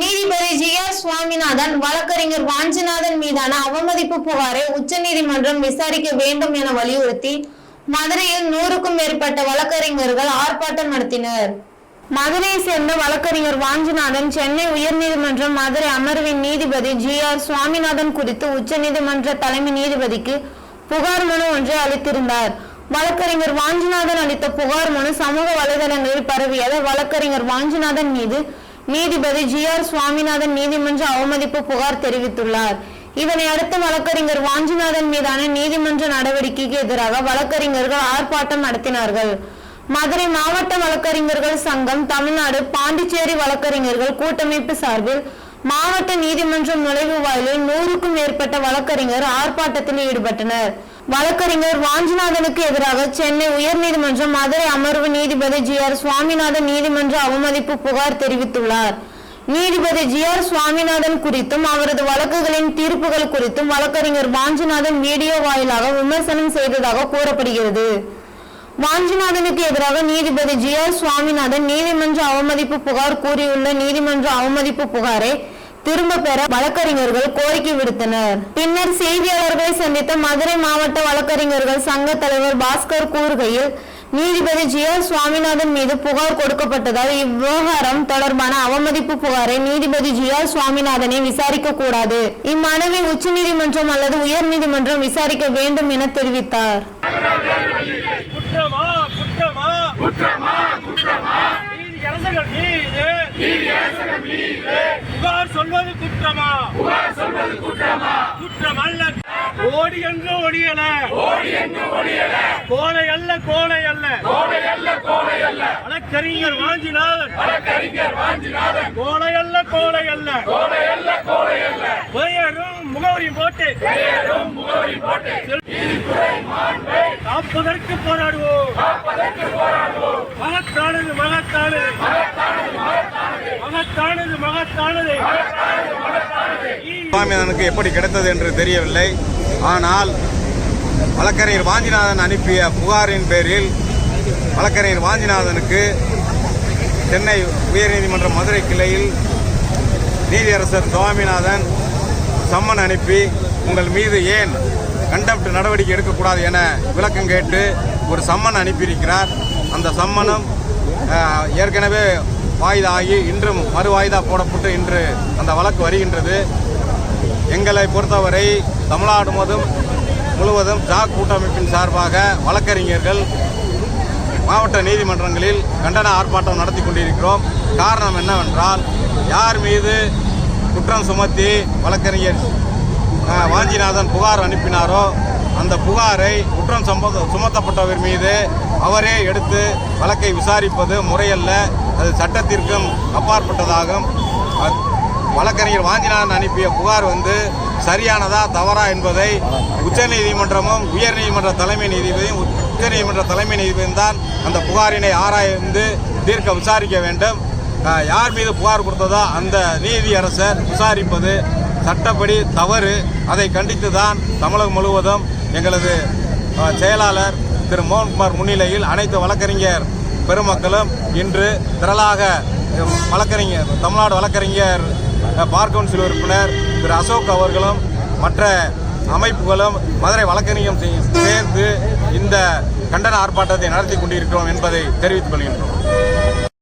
நீதிபதி G R Swaminathan வழக்கறிஞர் வாஞ்சிநாதன் மீதான அவமதிப்பு புகாரை உச்சநீதிமன்றம் விசாரிக்க வேண்டும் என வலியுறுத்தி மதுரையில் நூறுக்கும் மேற்பட்ட வழக்கறிஞர்கள் ஆர்ப்பாட்டம் நடத்தினர். மதுரையை சேர்ந்த வழக்கறிஞர் வாஞ்சிநாதன் சென்னை உயர்நீதிமன்றம் மதுரை அமர்வின் நீதிபதி ஜி ஆர் சுவாமிநாதன் குறித்து உச்சநீதிமன்ற தலைமை நீதிபதிக்கு புகார் மனு ஒன்றை அளித்திருந்தார். வழக்கறிஞர் வாஞ்சிநாதன் அளித்த புகார் மனு சமூக வலைதளங்களில் பரவியதால் வழக்கறிஞர் வாஞ்சிநாதன் மீது நீதிபதி ஜி ஆர் சுவாமிநாதன் நீதிமன்ற அவமதிப்பு புகார் தெரிவித்துள்ளார். இதனை அடுத்து வழக்கறிஞர் வாஞ்சிநாதன் மீதான நீதிமன்ற நடவடிக்கைக்கு எதிராக வழக்கறிஞர்கள் ஆர்ப்பாட்டம் நடத்தினார்கள். மதுரை மாவட்ட வழக்கறிஞர்கள் சங்கம் தமிழ்நாடு பாண்டிச்சேரி வழக்கறிஞர்கள் கூட்டமைப்பு சார்பில் மாவட்ட நீதிமன்றம் நுழைவு வாயிலில் நூறுக்கும் மேற்பட்ட வழக்கறிஞர் ஆர்ப்பாட்டத்தில் ஈடுபட்டனர். வழக்கறிஞர் வாஞ்சிநாதனுக்கு எதிராக சென்னை உயர்நீதிமன்றம் மதுரை அமர்வு நீதிபதி ஜி ஆர் சுவாமிநாதன் நீதிமன்ற அவமதிப்பு புகார் தெரிவித்துள்ளார். நீதிபதி ஜி ஆர் சுவாமிநாதன் குறித்தும் அவரது வழக்குகளின் தீர்ப்புகள் குறித்தும் வழக்கறிஞர் வாஞ்சிநாதன் வீடியோ வாயிலாக விமர்சனம் செய்ததாக கூறப்படுகிறது. வாஞ்சிநாதனுக்கு எதிராக நீதிபதி ஜி ஆர் சுவாமிநாதன் நீதிமன்ற அவமதிப்பு புகார் கூறியுள்ள நீதிமன்ற அவமதிப்பு புகாரை திரும்ப பெற வழக்கறிஞர்கள் கோரிக்கை விடுத்தனர். பின்னர் செய்தியாளர்களை சந்தித்த மதுரை மாவட்ட வழக்கறிஞர்கள் சங்க தலைவர் பாஸ்கர் கூறுகையில் நீதிபதி ஜி ஆர் சுவாமிநாதன் மீது புகார் கொடுக்கப்பட்டதால் இவ்விவகாரம் தொடர்பான அவமதிப்பு புகாரை நீதிபதி ஜி ஆர் சுவாமிநாதனை விசாரிக்க கூடாது. இம்மனுவை உச்சநீதிமன்றம் அல்லது உயர்நீதிமன்றம் விசாரிக்க வேண்டும் என தெரிவித்தார். குற்றமா குற்றமா குற்றமா குற்றமா நீதியரசர்கள் மீது நீதியரசர்கள் மீது புகார் சொல்வது குற்றமா? புகார் சொல்வது குற்றமா? குற்றம் அல்ல. ஓடி என்று ஒடியல. ஓடி என்று ஒடியல. கோலை அல்ல கோலை அல்ல. கோலை அல்ல கோலை அல்ல. வழக்கறிஞர் வாஞ்சிநாதன். வழக்கறிஞர் வாஞ்சிநாதன். கோலை அல்ல கோலை அல்ல. கோலை அல்ல கோலை அல்ல. பெயரும் முகவரி போட்டு. பெயரும் முகவரி போட்டு. காப்பதற்கு போராடுவோம். மகத்தானது மகத்தானது மகத்தானது மகத்தானது. சுவாமிநாதனுக்கு எப்படி கிடைத்தது என்று தெரியவில்லை. ஆனால் வழக்கறிஞர் வாஞ்சிநாதன் அனுப்பிய புகாரின் பேரில் வழக்கறிஞர் வாஞ்சிநாதனுக்கு சென்னை உயர்நீதிமன்ற மதுரை கிளையில் நீதியரசர் சுவாமிநாதன் சம்மன் அனுப்பி உங்கள் மீது ஏன் கண்டப்ட் நடவடிக்கை எடுக்கக்கூடாது என விளக்கம் கேட்டு ஒரு சம்மன் அனுப்பியிருக்கிறார். அந்த சம்மனும் ஏற்கனவே வாய்தா ஆகி இன்றும் மறு வாய்தா போடப்பட்டு இன்று அந்த வழக்கு வருகின்றது. எங்களை பொறுத்தவரை தமிழ்நாடு முழுவதும் முழுவதும் ஜாக் கூட்டமைப்பின் சார்பாக வழக்கறிஞர்கள் மாவட்ட நீதிமன்றங்களில் கண்டன ஆர்ப்பாட்டம் நடத்தி கொண்டிருக்கிறோம். காரணம் என்னவென்றால் யார் மீது குற்றம் சுமத்தி வழக்கறிஞர் வாஞ்சிநாதன் புகார் அனுப்பினாரோ அந்த புகாரை குற்றம் சம்பந்த சுமத்தப்பட்டவர் மீது அவரே எடுத்து வழக்கை விசாரிப்பது முறையல்ல. அது சட்டத்திற்கும் அப்பாற்பட்டதாகும். வழக்கறிஞர் வாஞ்சிநாதன் அனுப்பிய புகார் வந்து சரியானதா தவறா என்பதை உச்சநீதிமன்றமும் உயர்நீதிமன்ற தலைமை நீதிபதியும் உச்சநீதிமன்ற தலைமை நீதிபதியும் தான் அந்த புகாரினை ஆராய்ந்து தீர்க்க விசாரிக்க வேண்டும். யார் மீது புகார் கொடுத்ததோ அந்த நீதியரசர் விசாரிப்பது சட்டப்படி தவறு. அதை கண்டித்து தான் தமிழகம் முழுவதும் எங்களது செயலாளர் திரு மோகன்குமார் முன்னிலையில் அனைத்து வழக்கறிஞர் பெருமக்களும் இன்று திரளாக வழக்கறிஞர் தமிழ்நாடு வழக்கறிஞர் பார் கவுன்சில் உறுப்பினர் திரு அசோக் அவர்களும் மற்ற அமைப்புகளும் மதுரை வழக்கறிஞர் சேர்ந்து இந்த கண்டன ஆர்ப்பாட்டத்தை நடத்தி கொண்டிருக்கிறோம் என்பதை தெரிவித்துக் கொள்கின்றோம்.